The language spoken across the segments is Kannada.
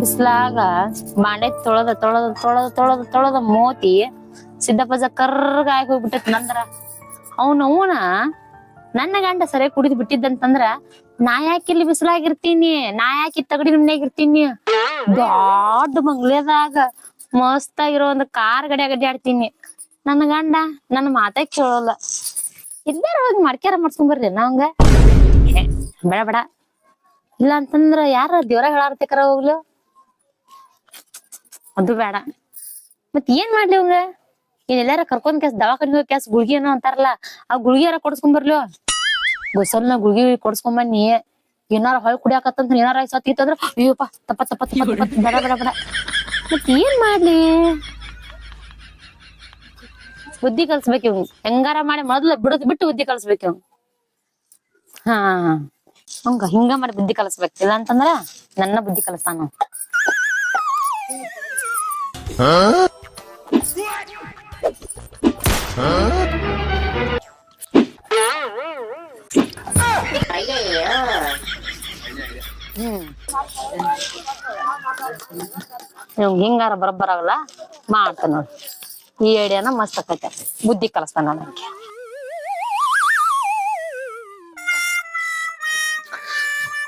ಬಿಸ್ಲಾಗ ಬಾಂಡೆ ತೊಳದ ತೊಳದ ತೊಳದ ತೊಳದ ತೊಳದ ಮೋತಿ ಸಿದ್ದಪ್ಪಜ ಕರ್ರಗ ಆಗಿ ಹೋಗ್ಬಿಟ್ಟೈತಿ ನಂದ್ರ. ಅವನ ನನ್ನ ಗಂಡ ಸರಿಯಾಗಿ ಕುಡಿದ್ ಬಿಟ್ಟಿದ್ದಂತಂದ್ರ ನಾ ಇಲ್ಲಿ ಬಿಸಿಲಾಗಿರ್ತೀನಿ? ನಾ ಯಾಕೆ ತಗಡಿ ಮನ್ಯಾಗ ಇರ್ತೀನಿ ದೊಡ್ಡ ಬಂಗ್ಲೆದಾಗ ಮಸ್ತ್ ಆಗಿರೋ ಒಂದು ಕಾರ್ ಗಡಿ ಅಡ್ಡಾಡ್ತೀನಿ ನನ್ನ ಗಂಡ ನನ್ನ ಮಾತೇ ಕೇಳೋಲ್ಲ. ಇದ್ದಾರ ಹೋಗಿ ಮಡ್ಕ್ಯಾರ ಮಾಡ್ಸ್ಕೊಂಡ್ ಬರ್ರಿ ನಾವಂಗ. ಬೇಡ ಬೇಡ. ಇಲ್ಲ ಅಂತಂದ್ರ ಯಾರ ದೇವ್ರ ಹೇಳಾರ್ತಿಕರ ಹೋಗ್ಲು? ಅದು ಬೇಡ. ಮತ್ ಏನ್ ಮಾಡ್ಲಿ ಅವಂಗ ಏನ್ ಎಲ್ಲಾರ ಕರ್ಕೊಂಡ್ ಕೆಸ್ ದವಾಖಾನೆ ಹೋಗಿ ಕೆಸ್ ಗುಳ್ಗಿ ಏನೋ ಅಂತಾರಲ್ಲ, ಆ ಗುಳ್ಗಿ ಯಾರ ಕೊಡ್ಸ್ಕೊಂಡ್ ಗೊಸಲ್ನ ಗುಳ್ಗಿ ಕೊಡ್ಸ್ಕೊಂಡ್ ಬನ್ನಿ. ಏನಾರ ಹೊಳ್ ಕುಡಿಯಾಕತ್ತಂತ ಏನಾರ ಸತ್ತಿತ್ತಂದ್ರ ಅಯ್ಯೋಪ್ಪ, ತಪ್ಪ ತಪ್ಪ ತಪ್ಪ ತಪ್ಪ ಬೇಡ ಬೇಡ ಬೇಡ. ಮತ್ ಏನ್ ಮಾಡ್ಲಿ? ಬುದ್ಧಿ ಕಲ್ಸ್ಬೇಕು ಇವ್ ಹೆಂಗಾರ ಮಾಡಿ ಮೊದ್ಲು ಬಿಡದ್ ಬಿಟ್ಟು ಬುದ್ಧಿ ಕಲ್ಸ್ಬೇಕು ಇವ್ ಹಾ. ಹಂಗ, ಹಿಂಗ ಮಾಡಿ ಬುದ್ಧಿ ಕಲಿಸ್ಬೇಕು. ಇಲ್ಲ ಅಂತಂದ್ರ ನನ್ನ ಬುದ್ಧಿ ಕಲಿಸ್ತಾನ ಹ್ಮ್. ಹಿಂಗಾರ ಬರಬ್ಬರಾಗಲ್ಲ ಮಾಡ್ತಾನ ನೋಡಿ. ಈ ಐಡಿಯಾನ ಮಸ್ತ್ ಆಕೈತೆ. ಬುದ್ಧಿ ಕಲಿಸ್ತಾನ ನನಗೆ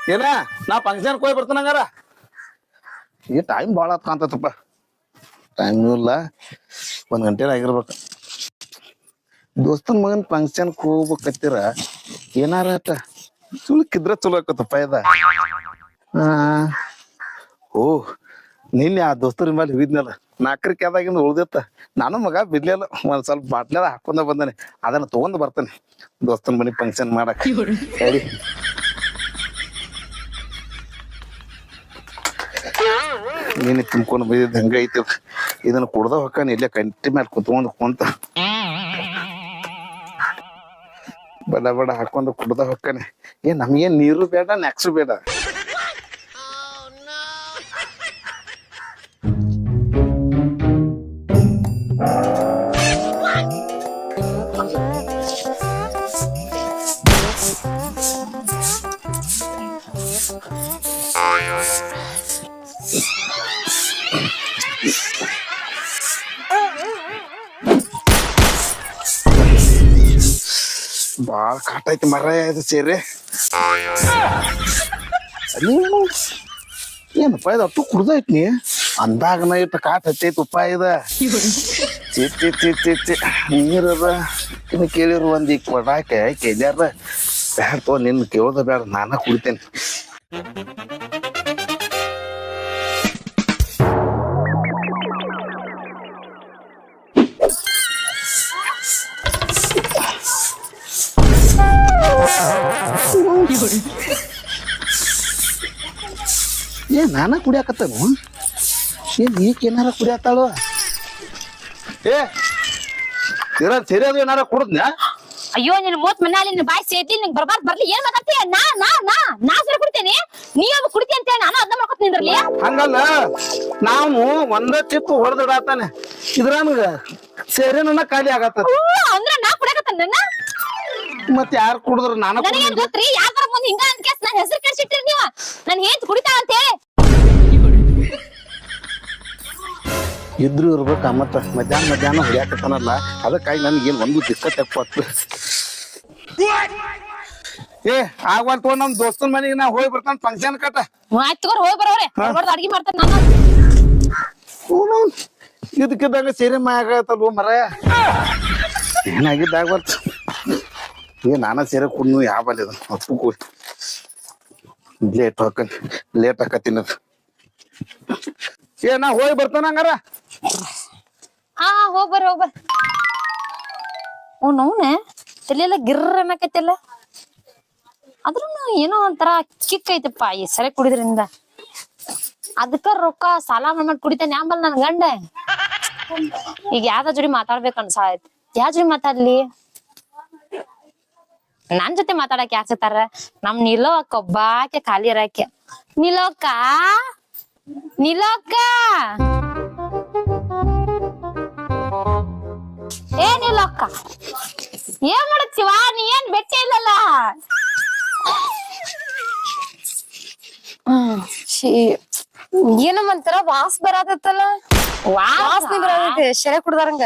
ಏನ? ನಾ ಫಂಕ್ಷನ್ ಹೋಗಿ ಬರ್ತಾನ ಹಂಗಾರ. ಈ ಟೈಮ್ ಭಾಳ ಆತ್ ಕಾಂತತಪ್ಪ ಟೈಮ್ ಇಲ್ಲ. ಒಂದ್ ಗಂಟೆ ಆಗಿರ್ಬೇಕು. ದೋಸ್ತನ್ ಮಗನ್ ಫಂಕ್ಷನ್ ಹೋಗ್ಬೇಕತ್ತೀರ? ಏನಾರ ಆಟ ಚುಳುಕಿದ್ರ ಚಲೋ ಆಕತ್ತಪ್ಪ ಇದ. ಆ, ಓ ನಿನ್ನೆ ಆ ದೋಸ್ತರ ಮೇಲೆ ಹಿಡಿದ್ನಲ್ಲ. ನಾಲ್ಕರಿಕೆ ಆದಾಗಿಂದ ಉಳ್ದಿತ್ತ. ನಾನು ಮಗ ಬಿಡ್ಲಿಲ್ಲ ಒಂದ್ ಸ್ವಲ್ಪ ಬಾಟ್ಲೆದ ಹಾಕೊಂಡ ಬಂದಾನೆ. ಅದನ್ನ ತಗೊಂಡ್ ಬರ್ತಾನೆ. ದೋಸ್ತನ್ ಮನೆ ಫಂಕ್ಷನ್ ಮಾಡಕ್. ಹೇಳಿ ನೀನು ತಿನ್ಕೊಂಡು ಬೈದಿದ್ದು ಹಂಗೆ ಐತಿ ಇದನ್ನ ಕುಡ್ದ ಹೊಕ್ಕಾನ ಇಲ್ಲೇ ಕಂಟಿ ಮೇಲೆ ಕುತ್ಕೊಂಡು ಕುಂತ. ಬಡ ಬಡ ಹಾಕೊಂಡು ಕುಡ್ದ ಹೊಕ್ಕಾನೆ. ಏ, ನಮ್ಗೇನ್ ನೀರು ಬೇಡ ನೆಕ್ಸು ಬೇಡ. ಬಾಳ ಕಾಟ ಐತಿ ಮರ ಇದು ಸೇರಿ. ನೀವು ಏನಪ್ಪ, ಇದು ಅಪ್ಪು ಕುಡ್ದೈತಿ ನೀ? ಅಂದಾಗನ ಇಟ್ಟು ಕಾಟ ಹತ್ತೈತಿ ಉಪ್ಪ ಇದ. ಚಿ ಚಿ ಚಿ ನೀರದ ಇನ್ನು ಕೇಳಿರು ಒಂದು ಈಗ ಕೊಡಾಕೆ ಕೇಳ್ಯಾರ ಬ್ಯಾಡ ನಿನ್ನ ಕೇಳೋದ ಬೇಡ ನಾನ ಕುಡಿತೇನೆ. ಏ ನಾನ ಕುಡಿಯಾಕತ್ತನು? ಏನ್ ಈಕ ಏನಾರ ಕುಡಿಯಾತಾಳು? ಏ ಇರ ಸರಿಯಾದ ಏನಾರ ಕುಡ್ದ್ನ? ಅಯ್ಯೋ ನಿನ್ ಮೂತ್ ಮನಾಲಿ ನಿನ್ ಬಾಯ್ ಸೇತಿ ನಿಂಗ್ ಬರ್ಬಾರ್ದು ಬರ್ಲಿ ಏನ್ ಮಾತಾಡ್ತೀಯ ನಾ ನಾ ನಾ ನಾ ಸರಿ ಕುಡಿತೇನೆ. ನೀ ಅದು ಕುಡಿತಿ ಅಂತ ಹೇಳಿ ನಾನು ಅದನ್ನ ಮಾಡ್ಕೊತ ನಿಂದ್ರಲಿ. ಹಂಗಲ್ಲ ನಾವು ಒಂದ ಚಿಪ್ಪು ಹೊಡೆದಿಡಾತಾನೆ ಇದ್ರಾನಗ ಸೇರಿನ ಖಾಲಿ ಆಗತ್ತ. ಅಂದ್ರ ನಾ ಕುಡಿಯಕತ್ತ ನನ್ನ? ಮತ್ ಯಾರು ಕುಡಿದ್ರ ನಾನು ನನಗೇನ್ ಗೊತ್ತ್ರಿ ಯಾರ ಮುಂದ್ ಹಿಂಗ ಅಂತ ಕೇಸ್ ನನ್ ಹೆಸರು ಕೆಡ್ಸಿಟ್ರಿ ನೀವ. ನನ್ ಹೇಂತ್ ಕುಡಿತಾ ಅಂತ ಹೇಳಿ. ಇದ್ರು ಇರ್ಬೇಕ ಮತ್ತ. ಮಧ್ಯಾಹ್ನ ಮಧ್ಯಾಹ್ನ ಹೊಡ್ಯಾಕತ್ತಾನಲ್ಲ. ಅದಕ್ಕಾಗಿ ನನ್ಗೇನ್ ಒಂದು ದಿಕ್ಕ ಎಪ್ಪತ್ತು ಏ ಆಗ್ವಲ್ ತಗೊಂಡ್ ನಮ್ ದೋಸ್ತನ್ ಮನೆಗೆ ನಾ ಹೋಗಿ ಬರ್ತಾನ ಫಂಕ್ಷನ್ ಕಟ್ಟ. ಆಯ್ತು ತಗೋರ್ ಹೋಗಿ ಬರೋರೆ ಹೊಡ್ದು ಅಡ್ಗೆ ಮಾಡ್ತಾನೆ ನಾನು. ಇದಕ್ಕಿದ್ದಾಗ ಸೇರೆ ಮಾಯಾಗತ್ತಲ್ವ ಮರ? ಏನಾಗಿದ್ದಾಗ ಬರ್ತ ಏ ನಾನ ಸೇರೆ ಕುಣ್ಣು ಯಾವ ಅದು. ಅಪ್ಪು ಲೇಟ್ ಹಾಕ ಲೇಟ್ ಏ, ನಾ ಹೋಗಿ ಬರ್ತಾನ ಹಂಗಾರ? ಹಾ, ಹೋಗ್ ಬರ್, ಹೋಗ್ ಬರ್ರಿ ಅವ್ನ ಅವ್ನ ತಲೆಯೆಲ್ಲ ಗಿರ್ರ ಅನ್ನಕತ್ತಿಲ್ಲ? ಅದ್ರೂ ಏನೋ ಒಂಥರ ಕಿಕ್ ಐತಪ್ಪ ಈ ಸರಿ ಕುಡಿದ್ರಿಂದ. ಅದಕ್ಕ ರೊಕ್ಕ ಸಾಲ ಮಾಡಿ ಕುಡಿತಾನೆ ಆಂಬಲ್ ನನ್ ಗಂಡ. ಈಗ ಯಾವ್ದ ಜೋಡಿ ಮಾತಾಡ್ಬೇಕು ಅನ್ಸಾಯ್ತು ಯಾವ ಜೋಡಿ ಮಾತಾಡ್ಲಿ? ನನ್ ಜೊತೆ ಮಾತಾಡಕ್ ಯಾರ್ ಸಿಗ್ತಾರ ನಮ್ ನಿಲೋಕ್ಕ ಒಬ್ಬಾಕೆ ಖಾಲಿ ಇರಾಕೆ. ನಿಲೋಕ್ಕ ನಿಲೋಕ್ಕ! ಏ ಅಕ್ಕ ಏನ್ ಮಾಡಕ್ತಿವ ನೀ ಏನ್ ಬೆಟ್ಟ ಇಲ್ಲಲ್ಲ? ಶೀ ಏನೋ ಒಂಥರ ವಾಸ್ ಬರಾತತ್ತಲ್ಲ ವಾಸನೆ ಬರಾತೈತಿ ಶರೆ ಕುಡ್ದಾರಂಗ.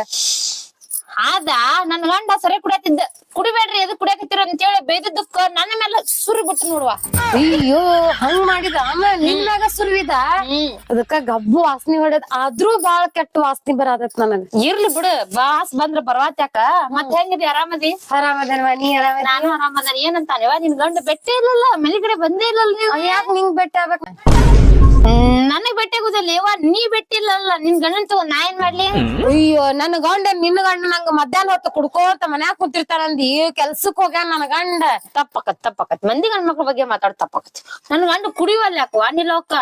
ಆದ ನನ್ ಗಂಡ ಸರಿ ಕುಡಿಯತ್ತಿದ್ದ. ಕುಡಿಬೇಡ್ರಿ ಎದಕ್ ಕುಡಿಯಕತ್ತೀರ ಅಂತೇಳಿ ಬೈದಿದ್ದಕ್ಕ ನನ್ನ ಮೇಲೆ ಸುರಿ ಬಿಟ್ಟು ನೋಡುವ. ಅಯ್ಯೋ ಹಂಗ್ ಮಾಡಿದ. ಆಮೇಲೆ ನಿನ್ನಾಗ ಸುರ್ವಿದ? ಅದಕ್ಕ ಗಬ್ಬು ವಾಸನೆ ಹೊಡೆದ್ ಆದ್ರೂ ಬಾಳ ಕೆಟ್ಟ ವಾಸನೆ ಬರಾದತ್ ನನಗ. ಇರ್ಲಿ ಬಿಡು ಬಾಸ್ ಬಂದ್ರ ಬರ್ವಾತ್ಯಾಕ ಮತ್ ಹೆಂಗಿದಿ ಆರಾಮದಿ? ಆರಾಮದಲ್ವಾ ನೀ ಆರಾಮ ನಾನು ಆರಾಮದಾನ ಏನಂತಾನೆ. ನಿನ್ ಗಂಡ ಬೆಟ್ಟೆ ಇಲ್ಲಲ್ಲ ಮನೆ ಕಡೆ ಬಂದೇ ಇಲ್ಲಲ್ಲ ನೀವು? ಯಾಕ ನಿಂಗ್ ಬೆಟ್ಟ ಆಗ್ಬೇಕ? ನನಗ್ ಬೆಟ್ಟೆ ಯವ್ವ ನೀ ಬೆಟ್ಟಿಲ್ಲಲ್ಲ ನಿನ್ ಗಂಡನ್ ತಗೋ ನಾ ಏನ್ ಮಾಡ್ಲಿ? ಅಯ್ಯೋ ನನ್ನ ಗಂಡ ನಿನ್ನ ಗಂಡ ನಂಗ ಮಧ್ಯಾಹ್ನ ಹೊತ್ತು ಕುಡ್ಕೋತ ಮನ್ಯಾಗ ಕುಂತಿರ್ತಾರಂದಿ ಕೆಲ್ಸಕ್ ಹೋಗ್ಯಾನ ನನ್ನ ಗಂಡ. ತಪ್ಪಕತ್ ತಪ್ಪಕತ್. ಮಂದಿ ಗಂಡ ಮಕ್ಳ ಬಗ್ಗೆ ಮಾತಾಡ್ ತಪ್ಪಕತ್. ನನ್ ಗಂಡ ಕುಡಿವಲ್ಲ ಯಾಕ? ನಿಲ್ಲೋಕ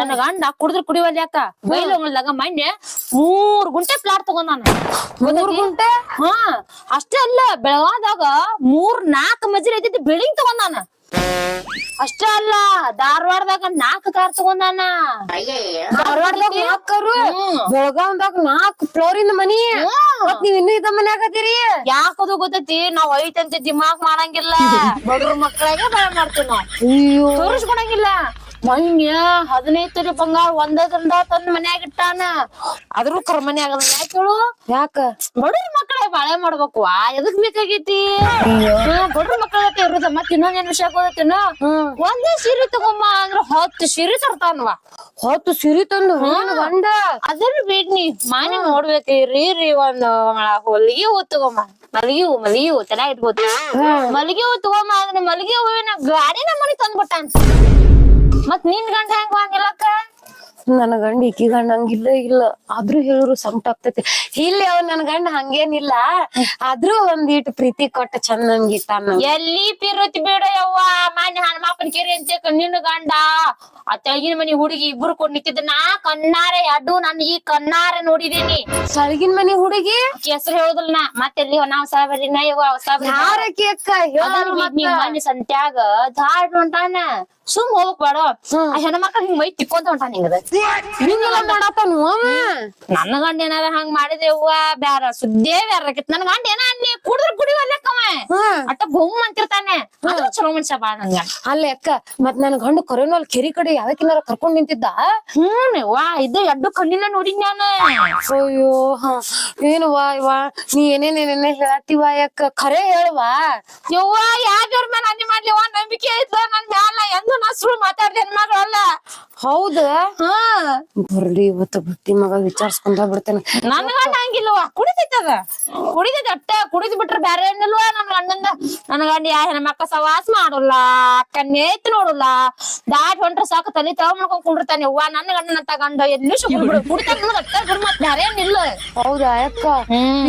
ನನ್ನ ಗಂಡ ಕುಡಿದ್ರ ಕುಡಿವಲ್ಲ ಯಾಕ? ಬೈಲೊಂಗಲ್ದಾಗ ಮಂಡ್ಯ ಮೂರ್ ಗುಂಟೆ ಪ್ಲಾಟ್ ತಗೊಂಡ್ ನಾನು. ಗುಂಟೆ? ಹಾ ಅಷ್ಟೇ ಅಲ್ಲ ಬೆಳಗಾದಾಗ ಮೂರ್ ನಾಲ್ಕ್ ಮಜಲ್ ಐತಿ ಬಿಲ್ಡಿಂಗ್ ತಗೊಂಡಾನ ಅಷ್ಟೇ ಅಲ್ಲ ಧಾರವಾಡದಾಗ ನಾಲ್ಕು ಕಾರ್ ತಗೊಂಡಾನ. ಧಾರವಾಡದಾಗ ನಾಲ್ಕರು ಕಾರು ಬೆಳಗಾವ್ದಾಗ ನಾಲ್ಕು ಫ್ಲೋರಿನ ಮನಿ. ಮತ್ ನೀವ್ ಇನ್ನೂ ಇದ ಮನ್ಯಾಗ ಅದೀರಿ? ಯಾಕದು ಗೊತ್ತೈತಿ? ನಾವ್ ಐತಂತ ದಿಮಾಕ್ ಮಾಡಂಗಿಲ್ಲ. ಬಡ್ರ ಮಕ್ಕಳಿಗೆ ಬಾಳ ಮಾಡ್ತೀವಿ ನಾವು. ತೋರಿಸ್ಕೊಡಂಗಿಲ್ಲ ತೋರಿಸ್ಕೊಳಂಗಿಲ್ಲ. ಮೊನ್ನೆ ಹದಿನೈದು ತೊಲಿ ಬಂಗಾರ ಒಂದ್ರಿಂದ ತಂದ್ ಮನ್ಯಾಗ ಇಟ್ಟಾನ. ಅದ್ರೂ ಕರ್ ಮನ್ಯಾಗ ಆಗದ ಯಾಕೆ ಹೇಳು ಯಾಕ? ಬಡ್ರ ಮಕ್ಕಳೇ ಬಾಳೆ ಮಾಡ್ಬೇಕು. ಆ ಎದಕ್ ಬೇಕಾಗೈತಿ? ಬಡ್ರ ಮಕ್ಕಳ ಇರುದ ಮತ್ ಇನ್ನೊಂದ್ ಏನ್ ವಿಷಯ ಗೊತ್ತೇನು ಒಂದೇ ಸೀರೆ ತಗೊಂಬ ಅಂದ್ರ ಹತ್ತು ಸೀರೆ ತರ್ತಾನವ. ಹತ್ತು ಸಿರಿ ತಂದು ಗಂಡ? ಅದನ್ನ ಬಿಡ್ನಿ ಮಾನಿ ನೋಡ್ಬೇಕು ರೀ ರೀ ಒಂದ್ ಹೊಲಿಗೆ ಹೂ ತಗೊಂಬ. ಮಲ್ಲಿಗೆ ಹೂ ಮಲ್ಲಿಗೆ ಹೂ ಚೆನ್ನಾಗಿ ಇಟ್ಬೋದು ಮಲ್ಲಿಗೆ ಹೂ ತಗೊಂಬ ಅಂದ್ರೆ ಮಲ್ಲಿಗೆ ಹೂವಿನ ಗಾಡಿನ ಮನೆ ತಂದ್ಬಿಟ್ಟಾನ. ಮತ್ ನಿನ್ ಗಂಡ ಹೆಂಗ್ ಹಂಗಿಲ್ಲಕ್ಕ ನನ್ನ ಗಂಡ ಈಕಿ ಗಂಡ ಹಂಗಿಲ್ಲ ಇಲ್ಲ ಆದ್ರೂ ಹೇಳಿದ್ರು ಸಂಕಟ ಆಗ್ತೈತಿ. ಇಲ್ಲಿ ಅವ್ ನನ್ ಗಂಡ ಹಂಗೇನಿಲ್ಲ. ಆದ್ರೂ ಒಂದಿಟ್ ಪ್ರೀತಿ ಕೊಟ್ಟ ಚಂದ ಎಲ್ಲಿ ಪಿರುತಿ ಬೇಡ ಯವ್ವ. ಮಾನ್ಯ ಹನುಮಪ್ಪನ ಕೆರೆ ಅಂತ ನಿನ್ನ ಗಂಡ. ಆ ತೆಳಗಿನ ಮನಿ ಹುಡುಗಿ ಇಬ್ರು ಕೊಂಡ್ ನಿಂತಿದ್ದ ನಾ ಕಣ್ಣಾರೆ ಅಡ್ಡು ನನ್ ಈ ಕಣ್ಣಾರೆ ನೋಡಿದೀನಿ ಸಳಗಿನ ಮನಿ ಹುಡುಗಿ? ಹೆಸರು ಹೇಳುದಿಲ್ಲ ನಾ. ಮತ್ತೆಲ್ಲಿ ನಾವ್ ಯವ್ವ ಸಾಬರಿ ಮನೆ ಸಂತ್ಯಾಗ ಧಾಡ್ ಹೊಂಟಾನ ಸುಮ್ ಹೋಗ್ಬೇಡ ಆ ಹೆಣ್ಮಕ್ಳ ಹಿಂಗ್ ಮೈ ತಿಕ್ಕೊಂತ ಹೊಂಟಾನ ಹಿಂಗದ. ಹಿಂಗೆಲ್ಲ ಮಾಡಾತನು ಅವ? ನನ್ನ ಗಂಡ ಏನಾರ ಹಂಗ್ ಮಾಡಿದೇವ್ವ ಬ್ಯಾರ ಸುದ್ದೇ ಬ್ಯಾರ ಆಕೈತಿ. ನನ್ ಗಂಡ ಏನ ಅನ್ನಿ ಕುಡಿದ್ರ ಕುಡಿವಲ್ಲಕ್ಕವ ಹ್ಮ್. ಅಟ್ಟ ಬೊಮ್ಮ ಅಂತಿರ್ತಾನೆ. ಚಲೋ ಮನುಷ್ಯ ಬಾ ನನ್ ಅಲ್ಲ ಅಲ್ಲೇ ಅಕ್ಕ ಮತ್ ನನ್ ಗಂಡ ಕೊರೋನಲ್ ಕೆರಿ ಕಡೆ ಯಾವಕಿನಾರ ಕರ್ಕೊಂಡ್ ನಿಂತಿದ್ದ? ಹ್ಮ್ ವಾ ಇದು ಎಡ್ಡು ಕಣ್ಣಿನ ನೋಡಿ ನಾನು. ಅಯ್ಯೋ ಹ. ಏನು ವಾ ವಾ ನೀ ಏನೇನೇನೇನೆ ಹೇಳತ್ತೀವ ಯಾಕ ಖರೆ ಹೇಳುವಾ. ಯವ್ವ ಯಾವ್ಯಾರ ಮೇಲೆ ಅನ್ಯ ಮಾಡ್ಲಿವ ನಂಬಿಕೆ ಇದ್ದ ನನ್ ಮ್ಯಾಲ ಎಂದು ನಾ ಸುಳ್ಳು ಮಾತಾಡ್ದೆ ಹೆಣ್ಮಗಳು ಅಲ್ಲ ಹೌದ? ಹಾ. ಬರ್ಲಿ ಇವತ್ತು ಬುಟ್ಟಿ ಮಗ ವಿಚಾರ್ಸ್ಕೊಂಡ ಬಿಡ್ತೇನೆ ನನ್ಗ ಹಂಗಿಲ್ವ ಕುಡಿತೈತದ? ಕುಡಿತೈತಿ ಅಟ್ಟ. ಕುಡಿದ್ ಬಿಟ್ರ ಬ್ಯಾರೆ ಏನಿಲ್ವ ನನ್ ಗಂಡಂದ ನನ್ ಗಂಡ ಯಾ ಹೆಣ್ಮಕ್ಕ ಸವಾಸ ಮಾಡೋಲ್ಲ. ಕಣ್ಣೇತ್ ನೋಡಲ್ಲ. ದಾಟ್ ಹೊಂಟ್ರ ಸಾಕು ತಲೆ ತವ ಮಾಡ್ಕೊಂಡ್ ಕುಂಡಿರ್ತಾನೆ ಅವ್ವ. ನನ್ನ ಗಂಡನಂತ ಗಂಡ ಎಲ್ಲಿ ಬಿಡು. ಕುಡಿತಾನ ಅಟ್ಟ ಬಿಡು ಮತ್ ಬ್ಯಾರೆ ಏನಿಲ್ಲ. ಹೌದಾ ಅಕ್ಕ?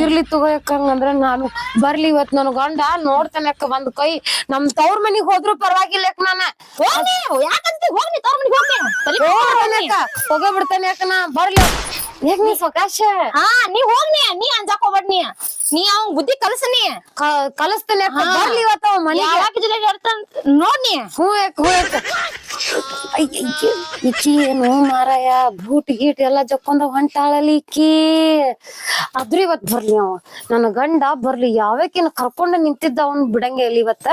ಇರ್ಲಿ ತಗೋ ಅಕ್ಕ ಹಂಗಂದ್ರ ನಾನು ಬರ್ಲಿ ಇವತ್ ನನ್ ಗಂಡ ನೋಡ್ತಾನೆ ಅಕ್ಕ ಒಂದ್ ಕೈ. ನಮ್ ತವ್ರ ಮನಿಗ್ ಹೋದ್ರು ಪರವಾಗಿಲ್ಲ ನಾನ. ಹೋಗ್ನಿ. ಯಾಕಂತ ಹೋಗ್ನಿ ತವ್ರ ಮನಿಗ್ ಅಕ್ಕ. ಹೋಗೇ ಬಿಡ್ತಾನೆ ಯಾಕನ ಬರ್ಲಿ. ಯಾಕ ನೀ ಸ್ವಕಾಶ ಹಾ ನೀ ಹೋಗ್ನಿ. ನೀ ಅಂಜಾಕ್ ಹೋಗ್ಬೇಡ್ನಿ. ನೀ ಅವ್ನ್ ಬುದ್ಧಿ ಕಲಸನಿ. ಕ- ಕಲಿಸ್ತಾನೆ ಅಕ್ಕ ಬರ್ಲಿ ಇವತ್ತ ಅವ ಮನಿಗೆ. ಯಾವಾಗ ಜೊತೆಗೆ ಇರ್ತಾನ ನೋಡ್ನಿ. ಹ್ಞೂ ಯಾಕ ಹ್ಞೂ ಇಕ್ಕಿ ಏನು ಮಾರಾಯ ಬೂಟ್ ಗೀಟ್ ಎಲ್ಲ ಜಕ್ಕೊಂಡ ಹೊಂಟಾಳಲಿ ಇಕ್ಕಿ ಆದ್ರೂ ಇವತ್ ಬರ್ಲಿ ಅವ. ನನ್ನ ಗಂಡ ಬರ್ಲಿ. ಯಾವಕಿನ ಕರ್ಕೊಂಡ ನಿಂತಿದ್ದ ಅವ್ನ್ ಬಿಡಂಗೆ ಇಲ್ಲಿ ಇವತ್ತ?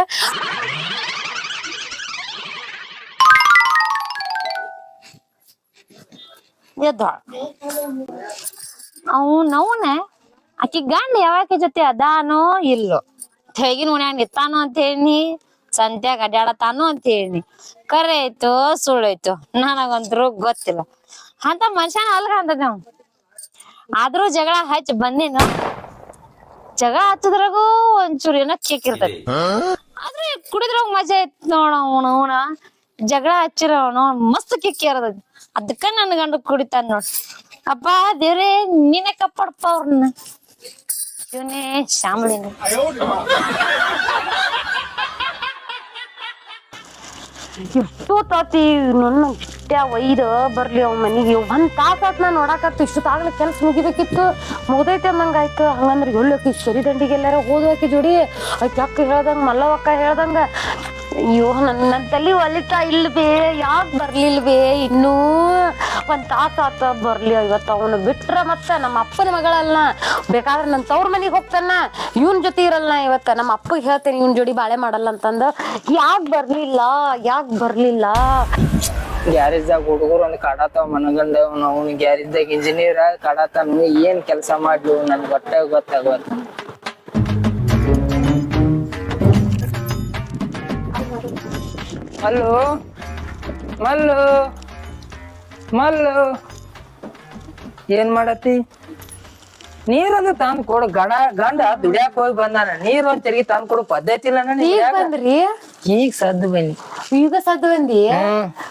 ಎದ್ದ. ಅವನ ಆಕಿ ಗಂಡ ಯಾವಾಕಿ ಜೊತೆ ಅದಾನೋ ಇಲ್ಲೋ. ತೆಗಿನ ಉಣ್ಯಾಂಗ ಇತ್ತಾನೋ ಅಂತ ಹೇಳಿ ಸಂತ್ಯಾಗ ಅಡ್ಯಾಡತಾನೋ ಅಂತ ಹೇಳಿ ಕರೆ ಆಯ್ತು ಸುಳ್ಳಾಯ್ತು ನನಗಂತ್ರು ಗೊತ್ತಿಲ್ಲ. ಅಂತ ಮನುಷ್ಯನ ಅಲ್ಗ ಅಂತ ಆದ್ರೂ ಜಗಳ ಹಚ್ಚಿ ಬಂದಿನ ಜಗಳ ಹತ್ತದ್ರಾಗೂ ಒಂಚೂರು ಏನೋ ಕೇಕ್ ಇರ್ತೈತಿ ಆದ್ರೆ ಕುಡಿದ್ರಾಗ ಮಜಾ ಐತ್ ನೋಡ ಅವನು ಅವನ. ಜಗಳ ಹಚ್ಚಿರ ಅವನು ಮಸ್ತ್ ಕಿಕ್ಕಿ ಇರ್ತೈತಿ ಅದಕ್ಕ ನನ್ ಗಂಡ ಕುಡಿತಾನ ನೋಡ್. ಅಪ್ಪ ದೇವ್ರೇ, ನೀನೆ ಕಪ್ಪಡಪ್ಪ ಅವ್ರನ್ನ. ಇವನೇ ಶಾಮಳಿನ ಎಷ್ಟು ತಾತಿ ನನ್ನ ಇಷ್ಟ ಒಯ್ದ ಬರ್ಲಿ ಅವ್ ಮನಿಗೆ. ಒಂದ್ ತಾಸ ನಾ ನೋಡಾಕತ್ತು ಇಷ್ಟೊತ್ತಾಗ್ಲಿ ಕೆಲ್ಸ ಮುಗಿಬೇಕಿತ್ತು. ಮುಗ್ದೈತೆ ಆಯ್ತು. ಹಂಗಂದ್ರ ಎಲ್ಲೋಕಿ ಸರಿ ದಂಡಿಗೆ ಎಲ್ಲಾರ ಹೋದ್ವಾಕಿ ಜೋಡಿ? ಆಯ್ತು ಅಕ್ಕ ಹೇಳ್ದಂಗ ಮಲ್ಲವಕ್ಕ ಹೇಳ್ದಂಗ, ಅಯ್ಯೋ, ನನ್ ನನ್ ತಲಿ ಒಲಿತಾ ಇಲ್ವೇ ಯಾಕ್ ಬರ್ಲಿಲ್ವೇ ಇನ್ನೂ ಒಂದ್ ತಾಸ ಆತ ಬರ್ಲಿ ಇವತ್ತು ಅವನು ಬಿಟ್ರ ಮತ್ತ ನಮ್ಮ ಅಪ್ಪನ ಮಗಳಲ್ಲ. ಬೇಕಾದ್ರೆ ನನ್ ತವ್ರ ಮನೆಗೆ ಹೋಗ್ತಾನ. ಇವನ್ ಜೊತೆ ಇರಲ್ಲ ಇವತ್ತ? ನಮ್ಮ ಅಪ್ಪಗೆ ಹೇಳ್ತೇನೆ, ಇವನ್ ಜೋಡಿ ಬಾಳೆ ಮಾಡಲ್ಲ ಅಂತಂದ. ಯಾಕ್ ಬರ್ಲಿಲ್ಲ? ಯಾಕ್ ಬರ್ಲಿಲ್ಲ? ಗ್ಯಾರೇಜ್ದಾಗ ಹುಡುಗರು ಒಂದು ಕಾಡಾತಾವ ಮನಗಂಡ ಅವ್ನು ಗ್ಯಾರೇಜ್ದಾಗ ಇಂಜಿನಿಯರ್ ಕಾಡಾತಾನು ಏನ್ ಕೆಲಸ ಮಾಡ್ಲು ನನ್ ಒಟ್ಟ ಗೊತ್ತಾಗೋದು ಮಲ್ಲು ಮಲ್ಲು ಮಲ್ಲು. ಏನ್ ಮಾಡತ್ತಿ? ನೀರದು ತಂದ್ ಕೊಡು ಗಣ ಗಂಡ ದುಡಿಯಾಕ ಹೋಗಿ ಬಂದಾನ. ನೀರ್ ಒಂದ್ ತಿರುಗಿ ತಂದ್ ಕೊಡು ಪದ್ಧತಿ ಇಲ್ಲ ಈಗ ಸದ್ದು ಬನ್ನಿ ಈಗ ಸದ್ದು ಬಂದಿ?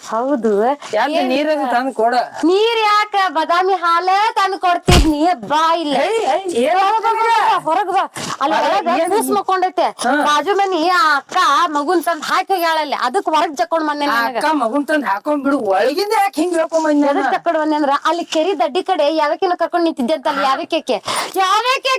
ಹೌದು. ಯಾಕೆ ನೀರದು ತಂದ್ ಕೊಡ. ನೀರ್ ಯಾಕ? ಬಾದಾಮಿ ಹಾಲ ತಂದು ಕೊಡ್ತಿದ್ನಿ. ಬಾ ಇಲ್ಲ. ಹೊರಗ್ ಬಾ. ಅಲ್ಲಿ ಕೂಸ್ ಮಕ್ಕೊಂಡೈತೆ. ಬಾಜು ಮನಿ ಆ ಅಕ್ಕ ಮಗುನ್ ತಂದ್ ಹಾಕಿ ಹೇಳಲ್ಲ ಅದಕ್ ಹೊರಗ್ ಜಕ್ಕೊಂಡ್ ಬಂದೆ ಅಕ್ಕ ಮಗುನ್ ತಂದ್ ಹಾಕೊಂಡ್ ಬಿಡು. ಒಳಗಿಂದ ಯಾಕೆ ಹಿಂಗ್ ಹೇಳ್ಕೊಂಡ್ ಬಂದ ಎದಕ್ ತಕೊಂಡ್ ಬಂದೆ ಅಂದ್ರ ಅಲ್ಲಿ ಕೆರಿ ದಡ್ಡಿ ಕಡೆ ಯಾವಕಿನ ಕರ್ಕೊಂಡ್ ನಿಂತಿದ್ದೆ ಅಂತ ಅಲ್ಲಿ ಯಾವಕ್ಕೆ ಯಾವಕ್ಕೆ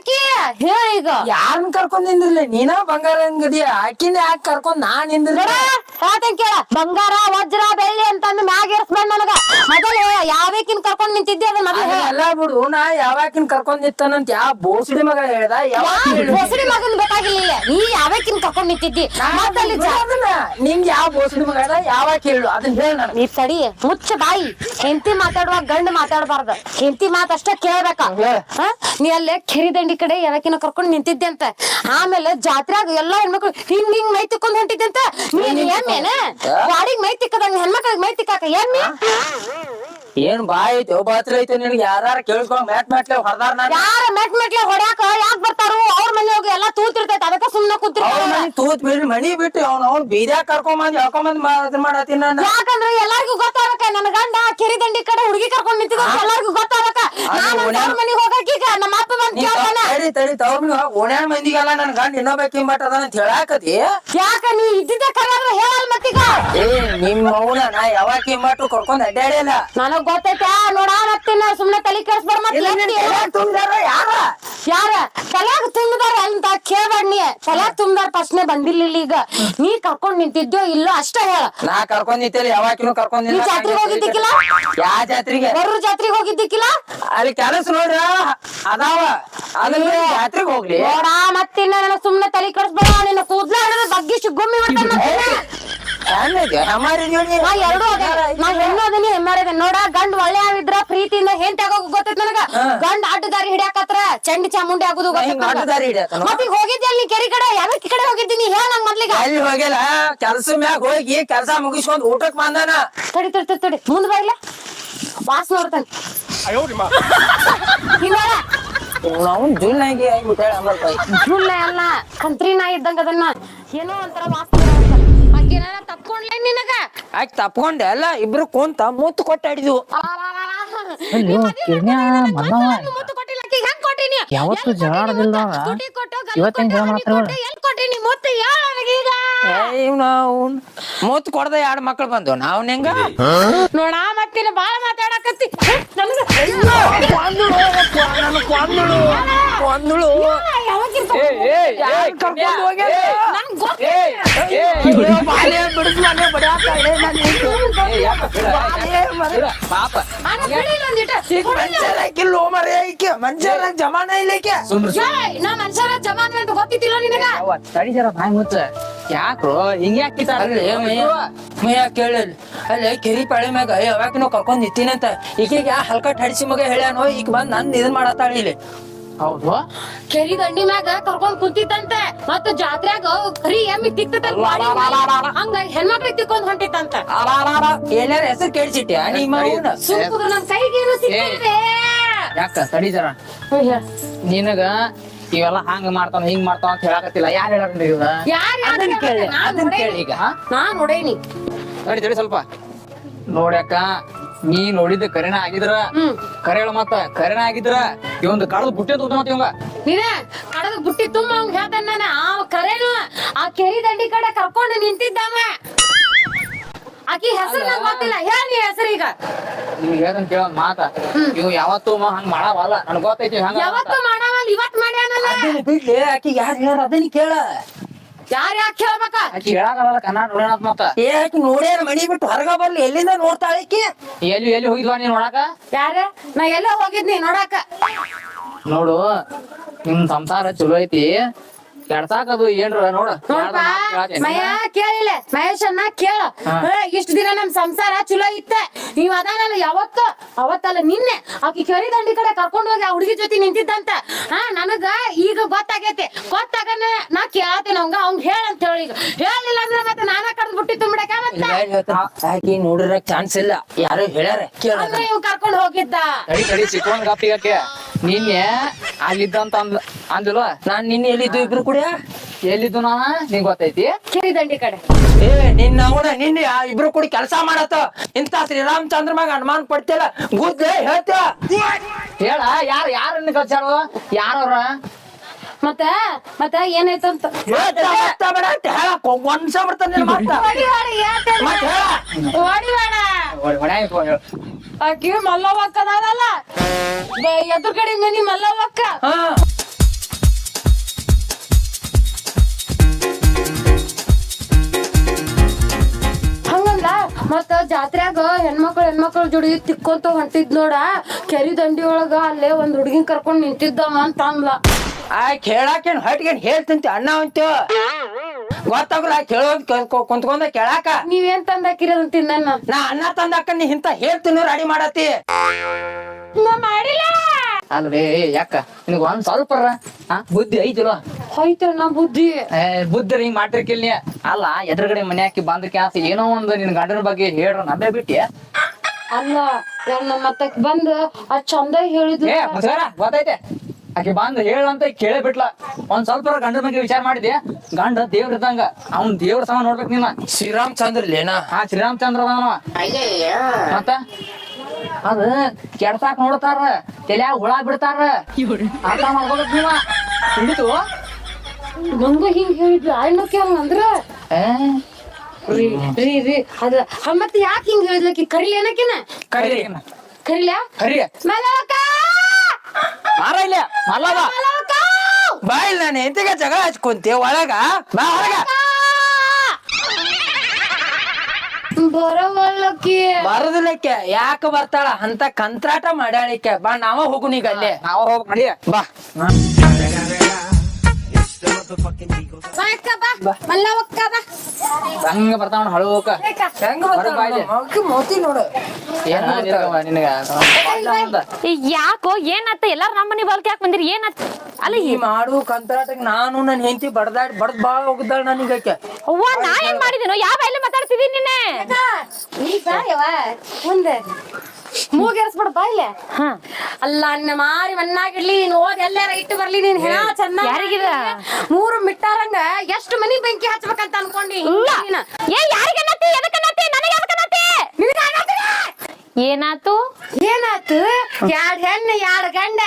ಹೇಳ ಈಗ. ಯಾರನ್ ಕರ್ಕೊಂಡ್ ನಿಂದಿರ್ಲಿ? ನೀನ ಬಂಗಾರ ಅಂಗಡಿ ಆಕಿನ ಯಾಕೆ ಕರ್ಕೊಂಡ್ ನಾನ್ ಹೇಳ್ತೇನ್ ಕೇಳ. ಬಂಗಾರ ವಜ್ರ ಬೆಳ್ಳಿ ಅಂತಂದು ಮ್ಯಾಗ ಏರ್ಸ್ಬೇಡ ನನಗ. ಮೊದಲೇ ಯಾವಕಿನ್ ಕರ್ಕೊಂಡ್ ನಿಂತಿದ್ದೆ ಅದನ್ನ ಮೊದಲು ಎಲ್ಲ ಬಿಡು ನಾ ಯಾವಾಕಿನ್ ಕರ್ಕೊಂಡ್ ನಿಂತಾನಂತ ಯಾವ ಬೋಸಡಿ ಮಗ ಹೇಳ್ದ ಯಾವ ಬೋಸಡಿ ಮಗನ್ ಬೇಕಾಗಿಲ್ಲ ಇಲ್ಲಿ. ನೀ ಯಾವಕಿನ್ ಕರ್ಕೊಂಡ್ ನಿಂತಿದ್ದಿ ನಿಂಗೆ ನಿಂಗ್ ಯಾವ ಬೋಸಡಿ ಯಾವಾಗ ಹೇಳು ಅದನ್ನ ಹೇಳ ನೀ ತಡಿ ಮುಚ್ಚ ಬಾಯಿ. ಹೆಂಡತಿ ಮಾತಾಡುವಾಗ ಗಂಡ ಮಾತಾಡಬಾರ್ದ. ಹೆಂಡತಿ ಮಾತಷ್ಟೇ ಅಷ್ಟ ಕೇಳ್ಬೇಕ? ನೀ ಅಲ್ಲೇ ಕೆರಿ ದಂಡಿ ಕಡೆ ಯಾವಕಿನ ಕರ್ಕೊಂಡ್ ನಿಂತಿದ್ದೆ ಅಂತ. ಆಮೇಲೆ ಜಾತ್ರೆಯಾಗ ಎಲ್ಲಾ ಹೆಣ್ಮಕ್ಳು ಹಿಂಗ್ ಹಿಂಗ್ ಮೈ ತಿಕ್ಕೊಂಡ್ ಹೊಂಟಿದ್ದೆ ಅಂತ. ನೀನ್ ಎಮ್ಮೆನ ಗಾಡಿಗ್ ಮೈ ತಿಕ್ಕದಂಗ ಹೆಣ್ಮಕ್ಳಿಗೆ ಮೈ ತಿಕ್ಕಾಕ ಎಮ್ಮಿ? ಏನ್ ಬಾಯ್ ಐತೆ ಬಾತ್ರ ಐತೆ ನಿನಗೆ? ಯಾರು ಕೇಳ್ಕೊಂಡ್ ಮ್ಯಾಟ್ ಮ್ಯಾಟ್ಲೆ ಹೊರದಾರ ನಾನು. ಯಾರ ಮೆಟ್ ಮೆಟ್ಲೆ ಹೊಡ್ಯಾಕ ಯಾಕ್ ಬರ್ತಾರು ಅವ್ರ ಮನೆ ಹೋಗಿ ಎಲ್ಲಾ ತೂತಿರ್ತೈತೆ ಅದಕ್ಕೆ ಸುಮ್ಮನೆ ಅವ್ರ ಕೂತಿರ್ತಾರ ಮನೆ ತೂತ್ ಬಿಡ್ರಿ ಮಣಿ ಬಿಟ್ಟು ಅವ್ನ ಅವ್ನ ಬೀದ್ಯಾಗ ಕರ್ಕೊಂಡ್ ಬಂದ್ ಹೇಳ್ಕೊಂಡ್ ಬಂದ್ ಮಾಡತ್ತೀನಿ ನಾನು. ಯಾಕಂದ್ರೆ ಎಲ್ಲಾರ್ಗೂ ಗೊತ್ತಾಗಕ ನನ್ನ ಗಂಡ ಕೆರಿ ದಂಡಿ ಕಡೆ ಹುಡುಗಿ ಕರ್ಕೊಂಡ್ ನಿಂತಿದ್ರು ಎಲ್ಲಾರ್ಗೂ ಗೊತ್ತಾಗಕ ನಾನು ಅವ್ರ ಹೋಗಕ್ ಈಗ ನಮ್ಮ ಅಪ್ಪ ಬಂದ್ ನೀ ಕೇಳ್ತಾನ ತಡಿ ತವ್ರ ಓಣ್ಯಾಣ ಮಂದಿಗೆಲ್ಲ ನನ್ ಗಂಡ ಇನ್ನೊಬ್ಬಾಕಿ ಅಂತ ಹೇಳಾಕತಿ ಯಾಕ ನೀ ಇದ್ದಿದ್ದೆ ಕರೆ ಆದ್ರೆ ಹೇಳಲ್ ಮತ್ತೀಗ? ಏ ನಿಮ್ ಮೌನ ನಾ ಯಾವಾಗ ಮಟ್ರು ಕರ್ಕೊಂಡ್ ಅಡ್ಡಾಡಿಲ್ಲ ನನಗ್ ಗೊತ್ತೈತೆ ನೋಡಾ ಮತ್ತಿನ ಸುಮ್ನೆ ತಲೆ ಕೆಡಿಸ್ಬಾರ ಮತ್ತೆ ತುಂಬ್ಯಾರ ಯಾರ? ಯಾರ? ತಲ್ಯಾಗ ತುಂಬಿದಾರ ಅಂತ ಕೇಳ್ಬೇಡ ನೀ. ತಲ್ಯಾಗ ತುಂಬಿದಾರ ಪ್ರಶ್ನೆ ಬಂದಿರ್ಲಿಲ್ಲ ಈಗ. ನೀ ಕರ್ಕೊಂಡ್ ನಿಂತಿದ್ಯೋ ಇಲ್ಲೋ ಅಷ್ಟೇ ಹೇಳ. ನಾ ಕರ್ಕೊಂಡ್ ನಿಂತೇಳಿ ಯಾವಾಗಿನೂ ಕರ್ಕೊಂಡ್ ನೀ ಜಾತ್ರೆಗ್ ಹೋಗಿದ್ದಿಕ್ಕಿಲ್ಲ? ಯಾ ಜಾತ್ರೆಗೆ? ಬರೋ ಜಾತ್ರೆಗೆ ಹೋಗಿದ್ದಿಕ್ಕಿಲ್ಲ? ಅಲ್ಲಿ ಕೆಲಸ ನೋಡ್ರ ಅದಾವ. ಅದನ್ನ ಜಾತ್ರೆಗೆ ಹೋಗ್ಲಿ. ನೋಡಾ ಮತ್ತಿನ್ನ ನನ್ನ ಸುಮ್ನೆ ತಲೆ ಕಡಿಸ್ಬೇಡ ನಿನ್ನ ಕೂದ್ಲ ಬಗ್ಗಿಸಿ ಗುಮ್ಮಿ ಎರಡು ನಾ ಹೆಣ್ಣು ಅದೀನಿ ಹೆಮ್ಮಾರಿದೆ ನೋಡ ಗಂಡ್ ಒಳ್ಳೆ ಆಗಿದ್ರ ಪ್ರೀತಿಯಿಂದ ಹೆಂಡತಿ ಆಗೋಗ್ ಗೊತ್ತೈತ್ ನನಗ? ಗಂಡ್ ಅಡ್ಡದಾರಿ ಹಿಡಿಯಾಕತ್ರ ಚಂಡಿ ಚಾಮುಂಡಿ ಆಗುದು? ಮತ್ತೆ ಹೋಗಿದ್ದೆ ಅಲ್ಲಿ ಕೆರಿ ಕಡೆ? ಯಾವ ಕಡೆ ಹೋಗಿದ್ದೀನಿ ಹೇಳ ನಂಗ್ ಮೊದ್ಲಿಗೆ. ಅಲ್ಲಿ ಹೋಗಿಲ್ಲ ಕೆಲ್ಸ ಮ್ಯಾಗ ಹೋಗಿ ಕೆಲಸ ಮುಗಿಸ್ಕೊಂಡ್ ಊಟಕ್ ಬಂದಾನ. ತಡಿ ತಡಿ ತಡಿ ತಡಿ. ಮುಂದ್ ಬರ್ಲ ವಾಸ್ ನೋಡ್ತಾನೆ. ಆಗ್ಬಿಟ್ಟಾಳ ಆಮೇಲೆ ಅಲ್ಲ ಕಂತ್ರಿ ನಾ ಇದ್ದಂಗ ಅದನ್ನ ಏನೋ ಒಂಥರ ವಾಸ್ ಅಕ್ಕೇನ ತಪ್ಕೊಂಡ್ಲೆ ನಿನಗ ಆಯ್ತು ತಪ್ಕೊಂಡೆ ಅಲ್ಲ ಇಬ್ರು ಕುಂತ ಮುತ್ತು ಕೊಟ್ಟಾಡಿದ್ವು. ಮುತ್ತು ಕೊಟ್ಟಿಲ್ಲ ಆಕಿಗ್ ಹೆಂಗ್ ಕೊಟ್ಟಿನಿ ಯಾವತ್ತೂ ಜಗಳ ಕೊಟ್ಟಿನಿ ಆಡೋದಿಲ್ಲ ಮುತ್ತು? ಅವ. ಸ್ಕೂಟಿ ಕೊಟ್ಟು, ಗನ್ ಇವತ್ತೇನ್ ಜಗಳ ಮಾಡ್ತಾರವ್ರು? ಕೊಟ್ಟು, ಎಲ್ ಕೊಟ್ಟಿನಿ ಮುತ್ತು ಹೇಳ ನನಗೀಗ ಮುತ್ತು ಕೊಡದ ಎರಡ್ ಮಕ್ಳು ಬಂದು ನಾವ್ ಹೆಂಗ ನೋಡ ಮತ್ತಿನ ಬಾಳ ಮಾತಾಡಕತ್ತಿ ಮನುಷ್ಯರ ಮನುಷ್ಯರ ಜಮಾನ ಇಲ್ಲ ಈಕೆ ನಾ ಮನುಷ್ಯರ ಜಮಾನ್ ಅಂತ ಗೊತ್ತಿತ್ತಿಲ್ಲ ನಿನಗ ತಡಿ ಜರ ಬಾಯ್ ಮುಚ್ಚ ಯಾಕ್ರೋ ಹಿಂಗ್ ಯಾಕೆ ಅಲ್ಲಿ ಮೈಯ ಮೈಯ ಕೇಳಲ್ ಅಲ್ಲಿ ಕೆರಿ ಪಾಳಿ ಮ್ಯಾಗ ಯಾವಾಗ ನಾವು ಕರ್ಕೊಂಡ್ ನಿಂತೀನಂತ ಈಗೀಗ ಯಾ ಹಲ್ಕಟ್ ಹಡಿಸಿ ಮಗ ಹೇಳ್ಯಾನೋ ಈಗ ಬಂದ್ ನನ್ ಇದನ್ ಮಾಡತ್ತಾಳ ಇಲ್ಲಿ. ಹೌದು? ಕೆರಿ ದಂಡಿ ಮ್ಯಾಗ ಕರ್ಕೊಂಡ್ ಕುಂತಿತ್ತಂತೆ. ಮತ್ತ ಜಾತ್ರ್ಯಾಗ ಕರಿ ಎಮ್ಮಿ ತಿಕ್ತಂತ ಹಂಗ ಹೆಣ್ಮಕ್ಳಿಗೆ ತಿಕ್ಕೊಂಡ್ ಹೊಂಟಿತ್ತಂತ. ಎಲ್ಲಾರ ಹೆಸರು ಕೇಳಿಸಿಟ್ಯ? ನಿಮ್ಮ ಅವ್ನ ಸುಮ್ಕುದು ನನ್ ಕೈಗೇನು ಸಿಕ್ಕಿದೆ ಯಾಕ? ತಡಿದಾರ ನಿನಗ ಇವೆಲ್ಲ ಹಂಗ ಮಾಡ್ತಾವ ಹಿಂಗ್ ಮಾಡ್ತಾವ ಅಂತ ಹೇಳಕತ್ತಿಲ್ಲ. ಯಾರು ಇವ ಯಾರ್ ಯಾರ್ ಕೇಳಿ ನಾನ್ ನೋಡೇನಿ. ಈಗ. ನಾ ನೋಡೇನಿ. ತಡಿ ಸ್ವಲ್ಪ. ನೋಡ್ಯಾಕ ನೀ ನೋಡಿದ ಕರೆನ ಆಗಿದ್ರ ಹ್ಮ್. ಕರೆ ಹೇಳ ಮತ್ತ. ಕರೆನ ಆಗಿದ್ರ ಇವಂದು ಕಡದ ಬುಟ್ಟಿ ತೂತ ಮತ್ತ ಇವಂಗ. ನೀನೇ ಕಡದ ಬುಟ್ಟಿ ತುಂಬ ಅವ್ನ್ ಹೇಳ್ತಾನ ನಾನು. ಆ ಕರೇನು ಆ ಕೆರಿ ದಂಡಿ ಕಡೆ ಕರ್ಕೊಂಡು ನಿಂತಿದ್ದಾವ. ಆಕಿ ಹೆಸರು ನಂಗೆ ಗೊತ್ತಿಲ್ಲ. ಹೇಳ ನೀ ಹೆಸರು ಈಗ. ನಿಮ್ಗೆ ಹೇಳ್ದಂತ ಕೇಳ ಮಾತ. ಇವ್ ಯಾವತ್ತೂ ಹಂಗ ಹಂಗ್ ಮಾಡವಲ್ಲ. ನನ್ ಗೊತ್ತೈತಿ ಹಂಗ ಯಾವತ್ತು ಮಾಡವಲ್ಲ ಇವತ್ ಮಾಡ್ಯಾನಲ್ಲ? ಅದನ್ನ ಬಿಡ್ಲಿ ಆಕಿ ಯಾರು ಹೇಳ ಅದನ್ನ ಕೇಳ. ಯಾರ ಯಾಕೆ ಹೇಳ್ಬೇಕ ಆಕಿ ಹೇಳಾಕಲ್ಲ ಕನ್ನಡ ನೋಡ್ಯಾನ ಮತ್ತ. ಏ ಆಕಿ ನೋಡ್ಯಾರ ಮನಿ ಬಿಟ್ಟು ಹೊರಗ ಬರ್ಲಿ ಎಲ್ಲಿಂದ ನೋಡ್ತಾಳೆ ಆಕಿ? ಎಲ್ಲಿ ಎಲ್ಲಿ ಹೋಗಿದ್ವಾ ನೀನ್ ನೋಡಾಕ? ಯಾರ? ನಾ ಎಲ್ಲೋ ಹೋಗಿದ್ನಿ ನೋಡಾಕ. ನೋಡು ನಿಮ್ ಸಂಸಾರ ಚಲೋ ಐತಿ. ಕೆಡ್ಸಾಕದು ಏನ್ರ ನೋಡ. ಮಯ ಕೇಳಿಲ್ಲ ಮಹೇಶನ್ನ ಕೇಳ. ಇಷ್ಟ ದಿನ ನಮ್ ಸಂಸಾರ ಚಲೋ ಇತ್ತ. ನೀವ್ ಅದಾನಲ್ಲ ಯಾವತ್ತ ಅವತ್ತಲ್ಲ ನಿನ್ನೆ ಆಕಿ ಕೆರಿ ದಂಡಿ ಕಡೆ ಕರ್ಕೊಂಡು ಹೋಗಿ ಆ ಹುಡುಗಿ ಜೊತೆ ನಿಂತಿದ್ದಂತ. ಹಾ ನನಗ ಈಗ ಗೊತ್ತಾಗೈತಿ. ಗೊತ್ತಾಗನ ನಾ ಕೇಳತ್ತೇನೆ ಅವಂಗ. ಅವ್ನ್ ಹೇಳ ಅಂತ ಹೇಳಿ ಈಗ. ಹೇಳಿಲ್ಲ ಅಂದ್ರೆ ಮತ್ತೆ ನಾನ ಕಡ್ದ್ ಬಿಟ್ಟಿ ತುಂಬಿಡಕ ಮತ್ತೆ ಆಕಿ ನೋಡಿರ ಚಾನ್ಸ್ ಇಲ್ಲ? ಯಾರು ಹೇಳ್ಯಾರ ಕೇಳ ಅಂದ್ರೆ ಇವ್ ಕರ್ಕೊಂಡ್ ಹೋಗಿದ್ದ. ತಡಿ ತಡಿ ಸಿಕ್ಕೊಂಡ್ ಗಪ್ಪಿಗಕ್ಕೆ ನಿನ್ನೆ ಅಲ್ಲಿದ್ದಂತ ಅಂದ್ ಅಂದಿಲ್ವ ನಾನ್ ನಿನ್ನೆ ಎಲ್ಲಿದ್ದು ಇಬ್ರು ಕೂಡ? ಎಲ್ಲಿದ್ದು ನಾನ? ನಿಂಗ್ ಗೊತ್ತೈತಿ? ಕೆರಿ ದಂಡಿ ಕಡೆ. ಏ ನಿನ್ನ ಅವನ ನಿನ್ನೆ ಆ ಇಬ್ರು ಕೂಡಿ ಕೆಲಸ ಮಾಡತ್ತ. ಇಂತ ಶ್ರೀರಾಮಚಂದ್ರ ಮ್ಯಾಗ ಅನುಮಾನ ಪಡ್ತಿಲ್ಲ. ಗುದ್ದೆ ಹೇಳ್ತ ಹೇಳ ಯಾರ ಯಾರನ್ನ ಕಲ್ಸಾರು ಯಾರವ್ರ? ಮತ್ತ ಮತ್ತ ಏನಾಯ್ತಂತ? ಆಕಿ ಮಲ್ಲವ್ವಕ್ಕ ಅದಾಳಲ್ಲ ಎದುರುಗಡೆ ಮನಿ ಹಂಗಂದ ಮತ್ತ ಜಾತ್ರ್ಯಾಗ ಹೆಣ್ಮಕ್ಳು ಹೆಣ್ಮಕ್ಳ ಜೋಡಿ ತಿಕ್ಕೊಂತ ಹೊಂಟಿದ್ ನೋಡ ಕೆರಿ ದಂಡಿ ಒಳಗ ಅಲ್ಲೇ ಒಂದ್ ಹುಡ್ಗಿನ್ ಕರ್ಕೊಂಡ್ ನಿಂತಿದ್ದವ ಅಂತ ಅಂದ್ಲ ಆ ಕೇಳಾಕೇನ್ ಹಟ್ಗೇನ್ ಹೇಳ್ತಂತಿ ಅಣ್ಣ ಅಂತ ಗೊತ್ತಾಗಲ್ಲ ಕೇಳೋ ಕುಂತ್ಕೊಂಡ ಕೇಳಾಕ? ನೀವೇನ್ ತಂದಾಕಿರಿ ಅಂತ ತಿನ್ನ ನಾ ಅಣ್ಣ ತಂದಾಕ ನೀ ಇಂತ ಹೇಳ್ತೀನಿ ರೆಡಿ ಮಾಡತಿ ಮಾಡಿಲ್ಲ. ಅಲ್ವೇ ಯಾಕ? ನಿನಗ ಒಂದ್ ಸ್ವಲ್ಪ ಬುದ್ಧಿ ಐತಿಲ್ವ? ನಾ ಬುದ್ಧಿ. ಏ ಬುದ್ಧಿ ಹಿಂಗ್ ಮಾಡ್ತಿರ್ಕಿಲ್ ನೀ. ಅಲ್ಲ ಎದುರುಗಡೆ ಮನೆ ಹಾಕಿ ಬಂದ ಕ್ಯಾಸ ಏನೋ ಒಂದು ನಿನ್ ಗಂಡನ ಬಗ್ಗೆ ಹೇಳ್ರ ನಂಬೆ ಬಿಟ್ಟಿ. ಅಲ್ಲ ನನ್ನ ಮತ್ತಕ್ ಬಂದ್ ಅದ್ ಚಂದ ಮುಸ್ಕರ ಗೊತ್ತೈತೆ? ಆಕೆ ಬಂದ್ ಹೇಳಂತ ಕೇಳೇ ಬಿಟ್ಲ. ಒಂದ್ ಸ್ವಲ್ಪ ಗಂಡನ ಬಗ್ಗೆ ವಿಚಾರ ಮಾಡಿದೆ ಗಂಡ ದೇವ್ರ ಇದ್ದಂಗ. ಅವ್ನ್ ದೇವ್ರ ಸಮ ನೋಡ್ಬೇಕು ನಿನ್ನ ಶ್ರೀರಾಮಚಂದ್ರ ಲೇನಾ ಹಾ ಶ್ರೀರಾಮಚಂದ್ರ ಅದಾನವ ಮತ್ತ? ಅದ ಕೆಡ್ಸಾಕ್ ನೋಡ್ತಾರ. ತಲ್ಯಾಗ ಹುಳ ಬಿಡ್ತಾರ. ಅರ್ಥ ಮಾಡ್ಕೋಬೇಕು ನೀವ. ಹಿಡಿತು. ನಂಗ ಹಿಂಗ್ ಹೇಳಿದ್ಲು. ಆಯ್ನಕ್ಕೆ ಹಂಗಂದ್ರ ರೀ ರೀ ರೀ. ಅದ ಮತ್ತೆ ಮತ್ ಯಾಕೆ ಹಿಂಗ್ ಹೇಳಿದ್ಲಕಿ ಕರಿಲಿ ಏನಕಿನ ಕರಿ ಕರಿಲ್ಯಾ ಕರಿ ಮಾರ ಇಲ್ಲ ಮಲ್ಲವ ಬಾ ಬಾಯ್ ನಾನು ಎಂತಿಗೆ ಜಗಳ ಹಚ್ಕೊಂತೀಯ ಒಳಗ. ಬಾ ಹೊರಗ ಬರವಲ್ಲಕಿ ಬರದಿಲ್ಲಕ್ಕೆ ಯಾಕ ಬರ್ತಾಳ? ಅಂತ ಕಂತ್ರಾಟ ಮಾಡ್ಯಾಳಿಕೆ ಬಾ ನಾವ ಹೋಗು ನೀಗ ಅಲ್ಲೇ. ನಾವ ಹೋಗಿ ಬಾ. ಹಂಗ ಬರ್ತಾವ ಹಳು ಹೋಗ ಹೆಂಗ ಹೊರಗ್ ಬಾ ಇಲ್ಲಿ. ಮೋತಿ ನೋಡು. ಯಾಕೋ ಏನತ್ತ ಎಲ್ಲಾರು ನಮ್ಮನಿ ಬಲ್ಕ್ ಯಾಕೆ ಬಂದಿರಿ? ಏನತ್ತ ಅಲ್ಲ ಈ ಮಾಡು ಕಂತರಾಟಕ್ ನಾನು ನನ್ನ ಹೆಂಡತಿ ಬಡದಾಡ್ ಬಡದ್ ಬಾ ಹೋಗಿದ್ದಾಳ ನನಗಕ್ಕೆ ಅವ್ವ ನಾ ಏನ್ ಮಾಡಿದೀನೋ? ಯಾವ ಎಲ್ಲ ಮಾತಾಡ್ತಿದೀನಿ ನಿನ್ನೆ? ಮುಂದೆ. ಮೂಗೇರ್ಸ್ಬಿಡ ಬಾಯ್ಲೆ ಹಾ. ಅಲ್ಲ ಅನ್ನ ಮಾರಿ ಮಣ್ಣಾಗಿಡ್ಲಿ ನೀನ್ ಹೋಗಿ ಎಲ್ಲಾರ ಇಟ್ಟು ಬರ್ಲಿ ನೀನ್ ಹೆಣ ಯಾರಿಗಿದ? ಮೂರು ಮಿಟ್ಟಾರಂಗ ಎಷ್ಟು ಮನಿ ಬೆಂಕಿ ಹಚ್ಬೇಕಂತ ಅನ್ಕೊಂಡಿ ಏ ಯಾರಿಗನ್ನತಿ ಎದಕ್ಕನ್ನತಿ ನನಗೆ ಎದಕ್ಕನ್ನತಿ ಏನಾತು? ಏನಾತು? ಎರಡ್ ಹೆಣ್ಣು ಎರಡ್ ಗಂಡ.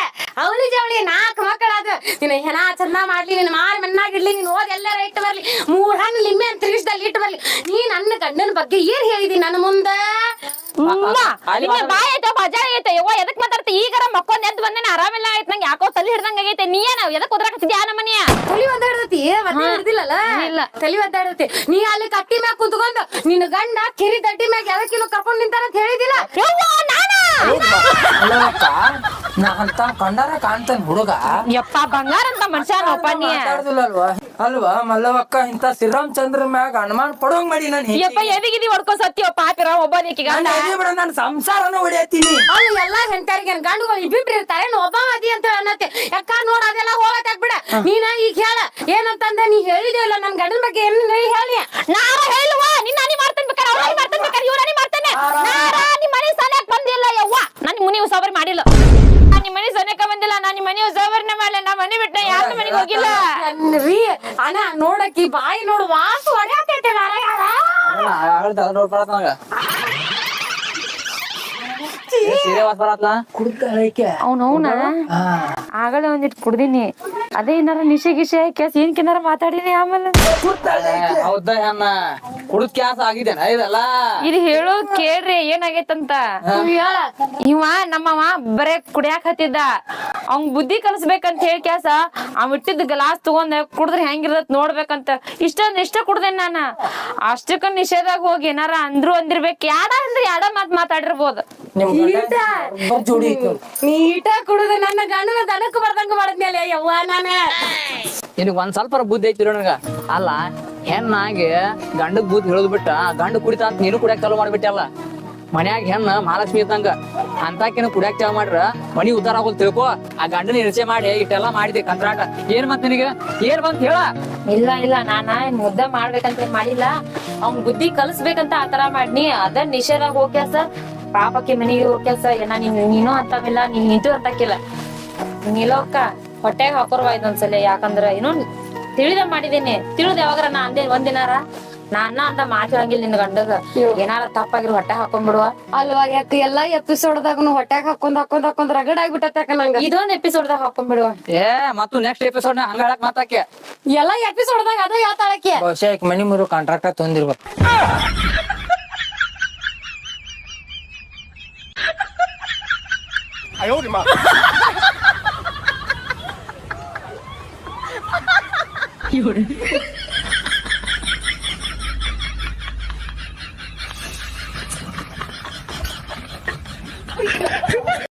ಅವಳಿ ಜವಳಿ ನಾಲ್ಕು ಮಕ್ಕಳಾದ ನಿನ್ನ ಹೆಣ ಚಂದ ಮಾಡ್ಲಿ ನಿನ್ನ ಮಾರಿ ಮನ್ನಾಗಿರ್ಲಿ ನೀನ್ ಓದ್ ಎಲ್ಲಾರ ಇಟ್ಟು ಬರ್ಲಿ. ಮೂರ್ ಹಣ್ಣು ಲಿಂಬೆ ಅಂತ ತಿರ್ಗಿಸ್ದಲ್ಲಿ ಇಟ್ಟು ಬರ್ಲಿ. ನೀ ನನ್ನ ಗಂಡನ ಬಗ್ಗೆ ಏನ್ ಹೇಳಿದಿ ನನ್ನ ಮುಂದ? ಬಾಯ್ ಐತೆ ಬಜಾರ್ ಐತೆ. ಯವ್ವ ಎದಕ್ ಮಾತಾಡ್ತಿ? ಈಗರ ಮಕ್ಕೊಂದ್ ಎದ್ದು ಬಂದೇನೆ ಆರಾಮಿಲ್ಲ ಆಯ್ತು ನಂಗೆ ಯಾಕೋ ತಲೆ ಹಿಡ್ದಂಗ ಆಗೈತೆ. ನೀ ಏನ ಎದಕ್ ಉದ್ರಾಕತ್ತಿದ್ಯಾ ನಮ್ಮನೆಯ ತಲಿ ಒದ್ದಾಡತಿ ಮತ್ತೆ ಹಿಡ್ದಿಲ್ಲಲ್ಲ? ಇಲ್ಲ. ತಲೆ ಒದ್ದಾಡುತ್ತೆ ನೀ ಅಲ್ಲಿ ಕಟ್ಟಿ ಮ್ಯಾಗ ಕುಂತ್ಕೊಂಡು ನಿನ್ನ ಗಂಡ ಕಿರಿ ದಡ್ಡಿ ಮ್ಯಾಗ ಯಾವ್ದಕ್ಕಿನ್ನು ಕರ್ಕೊಂಡ್ ನಿಂತಾರ ಅಂತ ಹೇಳಿದಿಲ್ಲ. ಅಲ್ಲಕ್ಕ ನಾ ಕಂಡಾರ ಕಾಣ್ತಾನ ಹುಡುಗ ಯಪ್ಪ ಬಂಗಾರ ಅಂತ ಮನುಷ್ಯ ನೋಪ ನೀ? ಅಲ್ವಾ ಅಲ್ವಾ ಮಲ್ಲವಕ್ಕ ಇಂತ ಶ್ರೀರಾಮಚಂದ್ರ ಮ್ಯಾಗ ಅನುಮಾನ ಪಡೋಂಗ್ ಮಾಡಿ ನಾನು ಯಪ್ಪ ಎದಿಗಿದಿ ಹೊಡ್ಕೊ ಸತ್ಯ ಪಾಪಿರ ಒಬ್ಬನಿಗೆ ಬಿಡ ನಾನು ಸಂಸಾರನ ಹೊಡಿಯತ್ತೀನಿ. ಅಲ್ಲ ಎಲ್ಲಾ ಹೆಂಡರಿಗೆ ಗಂಡುಗಳು ಇಬ್ಬಿಬ್ರು ಇರ್ತಾರೆ ಒಬ್ಬ ಅದಿ ಅಂತ ಅನ್ನತ್ತೆ. ಯಾಕ ನೋಡ ಅದೆಲ್ಲ ಹೋಗತ್ತಾಕ್ ಬಿಡ ನೀನ ಈಗ ಹೇಳ ಏನಂತಂದ ನೀ ಹೇಳಿದಿಲ್ಲ ನನ್ ಗಂಡನ ಬಗ್ಗೆ ಏನು ಹೇಳಿ? ನಾವು ಹೇಳುವ ನಿನ್ನ ಅನಿ ಮಾಡ್ತಾನೆ ಬೇಕಾರೆ ಅವ್ರ ಮಾಡ್ತಾನೆ ಬೇಕಾರೆ ಇವ್ರ ಮಾಡ್ತಾನೆ. ನಾರ ನಿಮ್ ಮನೆ ಸಾಲ ಬಂದಿಲ್ಲ ಯವ್ವ ನಾನು ನಿಮ್ಮ ಮನೆ ಉಸಾಬರಿ ಮಾಡಿಲ್ಲ. ನಾನ್ ನಿಮ್ ಮನೆ ಸನೇಕ ಬಂದಿಲ್ಲ ನಾನ್ ನಿಮ್ ಮನೆ ಉಸಾಬರಿನ ಮಾಡಲ್ಲ ನಾ ಮನೆ ಬಿಟ್ಟ ಯಾರ ಮನೆಗೆ ಹೋಗಿಲ್ಲ. ರೀ ಅಣ್ಣ ನೋಡಕಿ ಬಾಯಿ ನೋಡು ವಾಸು ನೋಡ್ಬಾರತ್ ನಂಗ ಸೀರೆ ವಾಸ್ ಬರತ್ಲ ಕುಡ್ದಾಳೈಕೆ ಅವ್ನವ್ನ ಆಗಲೇ ಒಂದಿಟ್ ಕುಡ್ದೀನಿ. ಅದೇ ಏನಾರ ನಿಶೆ ಗಿಶೆ ಕೆಸ್ ಏನ್ ಕಿನಾರ ಮಾತಾಡಿನಿ ಆಮೇಲೆ. ಹೌದಾ ಅಣ್ಣ ಕುಡಿದ್ ಕ್ಯಾಸ ಆಗಿದ್ದೇನ ಇದೆಲ್ಲ? ಇದು ಹೇಳೋ ಕೇಳ್ರಿ ಏನಾಗೈತಂತ? ಹೇಳ. ಇವ ನಮ್ಮವ ಬರೇ ಕುಡಿಯಾಕ ಹತ್ತಿದ್ದ. ಅವ್ನ್ ಬುದ್ಧಿ ಕಲಿಸ್ಬೇಕಂತ ಹೇಳಿ ಕ್ಯಾಸ ಅವ್ ಇಟ್ಟಿದ್ ಗ್ಲಾಸ್ ತಗೊಂಡ್ ಕುಡಿದ್ರೆ ಹೆಂಗಿರತ್ ನೋಡ್ಬೇಕಂತ. ಇಷ್ಟೊಂದ್ ಇಷ್ಟ ಕುಡ್ದೇನ್ ನಾನ? ಅಷ್ಟಕ್ಕ ನಿಷೇಧಾಗ ಹೋಗಿ ಏನಾರ ಅಂದ್ರು ಅಂದಿರ್ಬೇಕು. ಯಾಡ ಅಂದ್ರೆ ಯಾಡ ಮಾತ್ ಮಾತಾಡಿರ್ಬೋದು. ನಿಮ್ ಜೋಡಿ. ಕುಡುದು ನನ್ನ ಗಂಡನ ದನಕ್ ಬರ್ದಂಗ ಮಾಡದ್ಮೇಲೆ ಯವ್ವ ನಾನ. ನಿನಗ್ ಒಂದ್ ಸ್ವಲ್ಪ ಬುದ್ಧಿ ಐತಿ ನನಗ. ಅಲ್ಲ ಹೆಣ್ಣಾಗಿ ಗಂಡಗ್ ಬುದ್ಧಿ ಹೇಳದ್ ಬಿಟ್ಟ ಗಂಡ ಕುಡಿತ ಅಂತ ನೀನು ಕುಡಿಯಾಕ ಚಾಲು ಮಾಡ್ಬಿಟ್ಟಲ್ಲ ಮನ್ಯಾಗ ಹೆಣ್ಣ ಮಹಾಲಕ್ಷ್ಮಿ ಇದ್ದಂಗ. ಅಂತಾಕಿನ ಕುಡಿಯಾಕ ಚಾಲು ಮಾಡ್ರ ಮನಿ ಉದ್ದಾರ ಆಗೋಲ್ ತಿಳ್ಕೊ ಆ ಗಂಡನ ಇರಿಸೆ ಮಾಡಿ ಇಟ್ಟೆಲ್ಲ ಮಾಡಿದೆ ಕಂತ್ರಾಟ. ಏನ್ ಮತ್ ನಿನಗ? ಏನ್ ಬಂತ ಹೇಳ? ಇಲ್ಲ ಇಲ್ಲ ನಾನ ಮುದ್ದ ಮಾಡ್ಬೇಕಂತ ಮಾಡಿಲ್ಲ. ಅವ್ನ್ ಬುದ್ಧಿ ಕಲಿಸ್ಬೇಕಂತ ಆತರ ಮಾಡ್ನಿ. ಅದ ನಿಷೇಧ ಹೋಗ್ಯಾಸ ಪಾಪಕ್ಕೆ ಮನೆಗೆ ಕೆಲಸ ಏನ ನೀನ್ ನೀನು ಅಂತಾವಿಲ್ಲ ನೀನ್ ಇದು ಅಂತಕಿಲ್ಲ. ನಿಲೋಕ್ಕ ಹೊಟ್ಟೆಗೆ ಹಾಕೋರ್ವ ಇದೊಂದ್ಸಲ ಯಾಕಂದ್ರ ಏನೋ ತಿಳಿದ ಮಾಡಿದೀನಿ. ತಿಳಿದ ಯಾವಾಗ ನಾ ಅಂದೆ ಒಂದಿನಾರ. ನಾ ಅನ್ನ ಅಂತ ಮಾತಾಡಂಗಿಲ್ಲ ನಿನ್ ಗಂಡಗ. ಏನಾರ ತಪ್ಪಾಗಿರೋ ಹೊಟ್ಟೆ ಹಾಕೊಂಡ್ಬಿಡುವ ಅಲ್ವಾ ಯಾಕೆ ಎಲ್ಲಾ ಎಪಿಸೋಡ್ದಾಗನು ಹೊಟ್ಯಾಗ ಹಾಕೊಂಡ್ ಹಾಕೊಂಡ್ ಹಾಕೊಂಡ್ ರಗಡ್ ಆಗ್ಬಿಟ್ಟತ್ತ ನಂಗ. ಇದೊಂದ್ ಎಪಿಸೋಡ್ದಾಗ ಹಾಕೊಂಡ್ಬಿಡುವ ಏ ಮತ್ತು ನೆಕ್ಸ್ಟ್ ಎಪಿಸೋಡ್ ಹಂಗ ಹೇಳಕ್ ಮಾತಾಕೆ ಎಲ್ಲಾ ಎಪಿಸೋಡ್ದಾಗ ಅದ ಯಾತಾಳಕ್ಕೆ ಬಹುಶಃ ಮನಿ ಮುರು ಕಾಂಟ್ರಾಕ್ಟ್ ತೊಂದಿರ್ಬೇಕು. 哎呦我的妈！有人。